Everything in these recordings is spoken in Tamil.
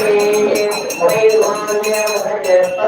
Yeah.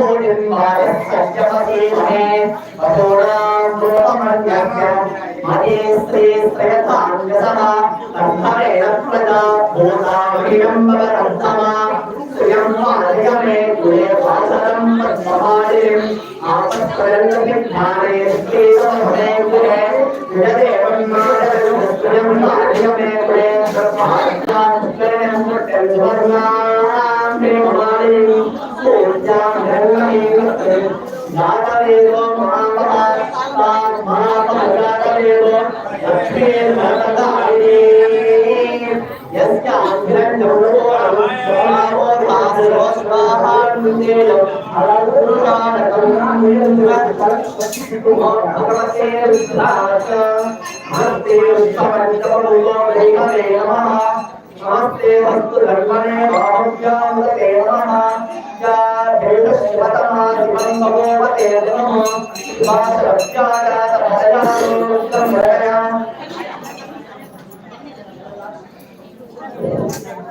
भूलिम्बाय सत्यमशीर्णे वसोणां लोकमन्यस्य मदे स्त्री स्त्रयताङ्गसः अर्थरेण प्रदा भूताविडम्बरर्थमा स्वयं मार्गमे कुले वासरं समाधिम् आपत्प्रलभिज्ञाने स्त्रीवहने कुले निरदेवं स्वयं मार्गमे कुले ब्रह्मात्मा स्वयं सर्वाणां प्रेममालिनी ऊर्जा यस्य अग्रण्यपुरोरं सोमावो भासरो स्वाहानुदेनं हरपुराणकं निरन्तरकल्पसिकुमो भगवते रुद्राच हस्ते रुद्रपञ्चपदो देवते नमः नमस्ते वस्तु धर्मणे भाव्यामृते नमः या भेदशिवतमा शिवं भगवते नमः शिवासरत्याया सहजानुत्तमया Gracias.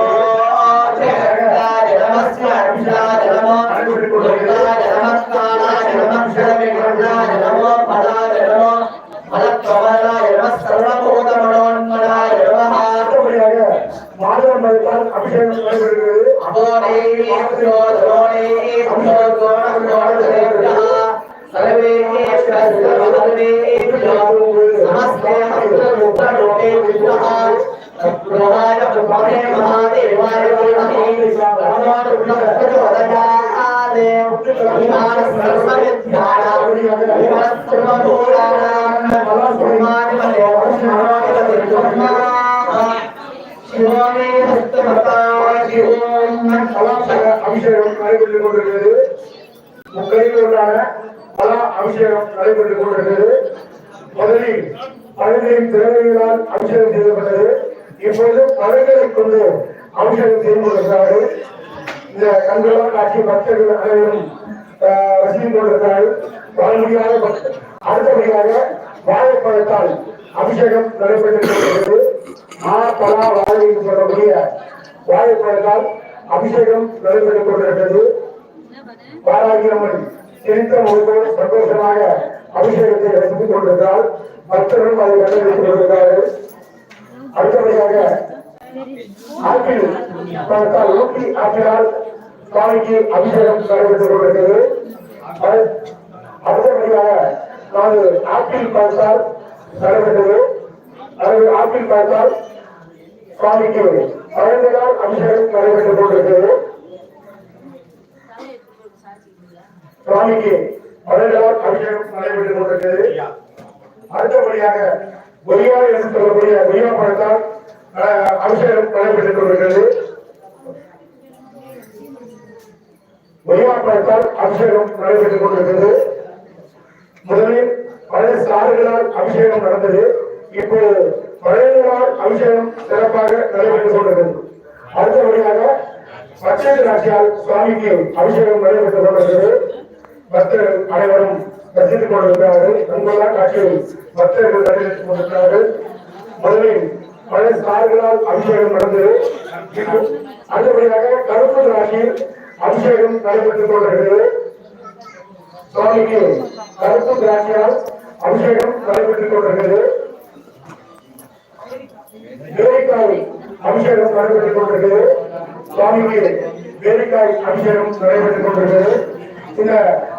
விசாக பிரபாதே மகாதே விவாதே மகாதே விசாக பகவான் உன்ன பிரபஞ்ச அபிஷேகம் நடைபெற்றுக் கொண்டிருக்கிறது முதலில் பதினைந்து திறமைகளால் அபிஷேகம் செய்யப்பட்டது. இப்பொழுது பழங்களை கொண்டு அபிஷேகம் செய்து கொண்டிருக்கிறார்கள். இந்த கண்களால் காட்சி பக்தர்கள் அனைவரும் ரசித்துக் கொண்டிருக்கிறார்கள். வாழ முடியாத பக்தர் அடுத்தபடியாக வாழைப்பழத்தால் அபிஷேகம் நடைபெற்றுக் மா பலா வாழை என்று சொல்லக்கூடிய வாழைப்பழத்தால் அபிஷேகம் நடைபெற்றுக் கொண்டிருக்கிறது. பாராகியம்மன் சிரித்த முகத்தோடு சந்தோஷமாக அபிஷேகத்தை ரசித்துக் கொண்டிருக்கிறார். பக்தர்களும் அதை கண்டுபிடித்துக் கொண்டிருக்கிறார்கள். அடுத்தபடியாக ஆற்றில் பார்த்தால் ஊட்டி ஆற்றினால் சுவாமிக்கு அபிஷேகம் நடைபெற்றுக் கொண்டிருக்கிறது. அடுத்தபடியாக நாங்கள் ஆற்றில் பார்த்தால் நடைபெற்றது. அது ஆற்றில் பார்த்தால் சுவாமிக்கு பழங்களால் அபிஷேகம் நடைபெற்றுக் கொண்டிருக்கிறது. சுவாமிக்கு பழங்களால் அபிஷேகம் நடைபெற்றுக் கொண்டிருக்கிறது. அடுத்தபடியாக கொய்யா என்று சொல்லக்கூடிய பொய்யா பழத்தால் அஹ், அபிஷேகம் நடைபெற்றுக் கொண்டிருக்கிறது. பொய்யா பழத்தால் அபிஷேகம் நடைபெற்றுக் கொண்டிருக்கிறது. முதலில் பழைய சாறுகளால் அபிஷேகம் நடந்தது. இப்போது பழையங்களால் அபிஷேகம் சிறப்பாக நடைபெற்றுக் கொண்டிருக்கிறது. அடுத்தபடியாக பச்சை திராட்சியால் சுவாமிக்கு அபிஷேகம் நடைபெற்றுக் கொண்டிருக்கிறது. பக்தர்கள் அனைவரும் ரசித்துக் கொண்டிருக்கிறார்கள் அங்குள்ள காட்சியில் பக்தர்கள் நடைபெற்றுக் கொண்டிருக்கிறார்கள் முதலில் பழைய சார்களால் அபிஷேகம் நடந்தது. அடுத்தபடியாக கருப்பு திராட்சியில் அபிஷேகம் நடைபெற்றுக் கொண்டிருக்கிறது. சுவாமிக்கு கருப்பு திராட்சியால் அபிஷேகம் நடைபெற்றுக் கொண்டிருக்கிறது. வேலைக்காய் அபிஷேகம் நடைபெற்றுக் கொண்டிருக்கிறது. சுவாமிக்கு வேலைக்காய் அபிஷேகம் நடைபெற்றுக் கொண்டிருக்கிறது. இந்த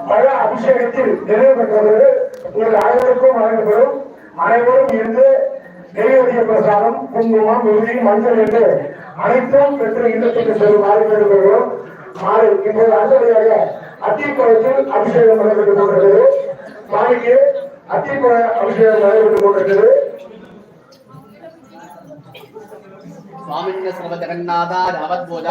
பல அபிஷேகத்தில் நிறைவு பெற்றவர்கள் உங்கள் அனைவருக்கும் வழங்கப்படும். அனைவரும் இருந்து தெய்வதிய பிரசாரம் குங்குமம் உறுதி மஞ்சள் என்று அனைத்தும் பெற்று இல்லத்துக்கு செல்லுமாறு கேட்டுக்கொள்கிறோம் மாலை இப்போது அடுத்தபடியாக அத்திக்குளத்தில் அபிஷேகம் நடைபெற்றுக் கொண்டிருக்கிறது. மாலைக்கு அத்திக்குள அபிஷேகம் நடைபெற்றுக் கொண்டிருக்கிறது. மாமன்ய சர்வ ஜெகநாதா யாவத் பூஜா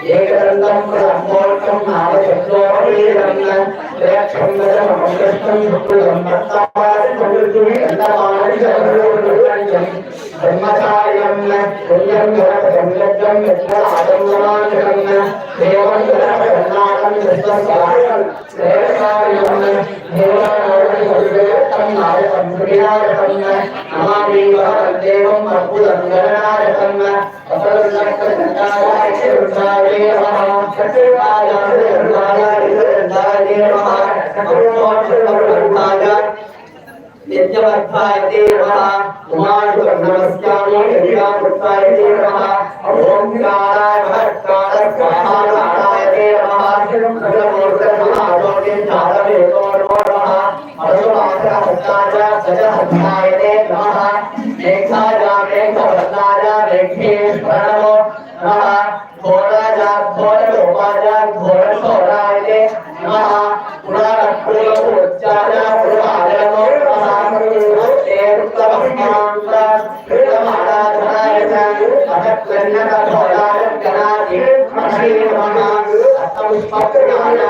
அபிஷேகம் நடைபெற்றுக் கொண்டிருக்கிறது சுவாமிக்கு அபேட்சை மரத்தால் அபிஷேகம் நடைபெற்றுக் கொண்டிருக்கிறது ஓம் சாந்தி சாந்தி एवं कर्पूरङ्गणारकम् वसलसङ्कटाय वृन्दावे नमः सचिवाय वृन्दाय वृन्दाय नमः नमोऽर्पणाय यज्ञवर्धाय देवः उमाशुर्नमस्यामो यज्ञावृत्ताय देवः ॐ कालाय महत्कालः कालाय देवः नमो नमः आरोग्यं चार जन्नत भवदारं जनादेव मशीर्मणा अस्तमुष्पत्रणाय